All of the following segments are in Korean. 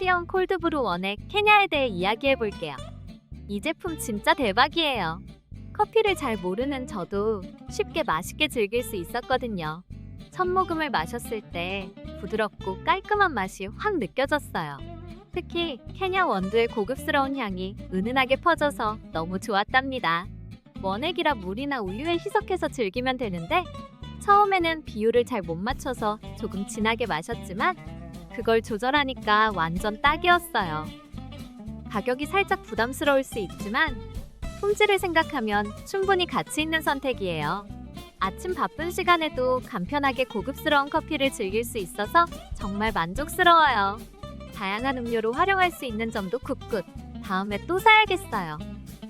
핸디언 콜드브루 원액 케냐에 대해 이야기해 볼게요. 이 제품 진짜 대박이에요. 커피를 잘 모르는 저도 쉽게 맛있게 즐길 수 있었거든요. 첫 모금을 마셨을 때 부드럽고 깔끔한 맛이 확 느껴졌어요. 특히 케냐 원두의 고급스러운 향이 은은하게 퍼져서 너무 좋았답니다. 원액이라 물이나 우유에 희석해서 즐기면 되는데 처음에는 비율을 잘 못 맞춰서 조금 진하게 마셨지만 그걸 조절하니까 완전 딱이었어요. 가격이 살짝 부담스러울 수 있지만 품질을 생각하면 충분히 가치 있는 선택이에요. 아침 바쁜 시간에도 간편하게 고급스러운 커피를 즐길 수 있어서 정말 만족스러워요. 다양한 음료로 활용할 수 있는 점도 굿굿. 다음에 또 사야겠어요.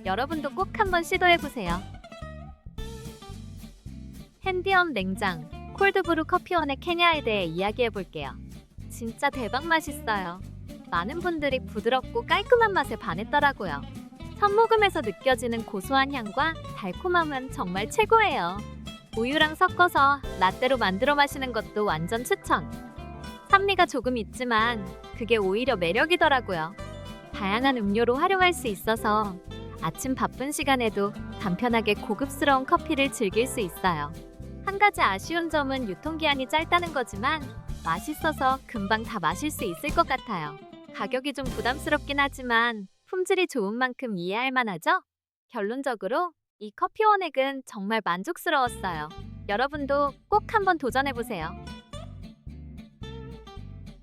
여러분도 꼭 한번 시도해 보세요. 핸디엄 냉장 콜드브루 커피원의 케냐에 대해 이야기해 볼게요. 진짜 대박 맛있어요. 많은 분들이 부드럽고 깔끔한 맛에 반했더라고요. 첫 모금에서 느껴지는 고소한 향과 달콤함은 정말 최고예요. 우유랑 섞어서 라떼로 만들어 마시는 것도 완전 추천. 산미가 조금 있지만 그게 오히려 매력이더라고요. 다양한 음료로 활용할 수 있어서 아침 바쁜 시간에도 간편하게 고급스러운 커피를 즐길 수 있어요. 한 가지 아쉬운 점은 유통기한이 짧다는 거지만 맛있어서 금방 다 마실 수 있을 것 같아요. 가격이 좀 부담스럽긴 하지만 품질이 좋은 만큼 이해할 만하죠? 결론적으로 이 커피 원액은 정말 만족스러웠어요. 여러분도 꼭 한번 도전해보세요.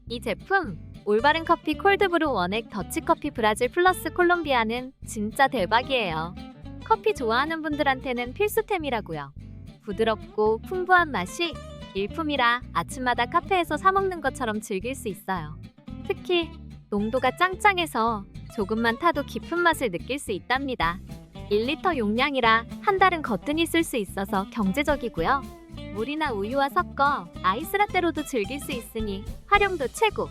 이 제품 올바른 커피 콜드브루 원액 더치커피 브라질 플러스 콜롬비아는 진짜 대박이에요. 커피 좋아하는 분들한테는 필수템이라고요. 부드럽고 풍부한 맛이 일품이라 아침마다 카페에서 사 먹는 것처럼 즐길 수 있어요. 특히 농도가 짱짱해서 조금만 타도 깊은 맛을 느낄 수 있답니다. 1리터 용량이라 한 달은 거뜬히 쓸 수 있어서 경제적이고요. 물이나 우유와 섞어 아이스라떼로도 즐길 수 있으니 활용도 최고.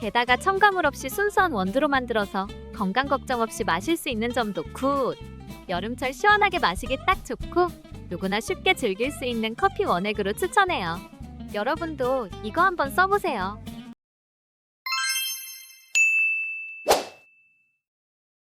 게다가 첨가물 없이 순수한 원두로 만들어서 건강 걱정 없이 마실 수 있는 점도 굿. 여름철 시원하게 마시기 딱 좋고 누구나 쉽게 즐길 수 있는 커피 원액으로 추천해요. 여러분도 이거 한번 써보세요.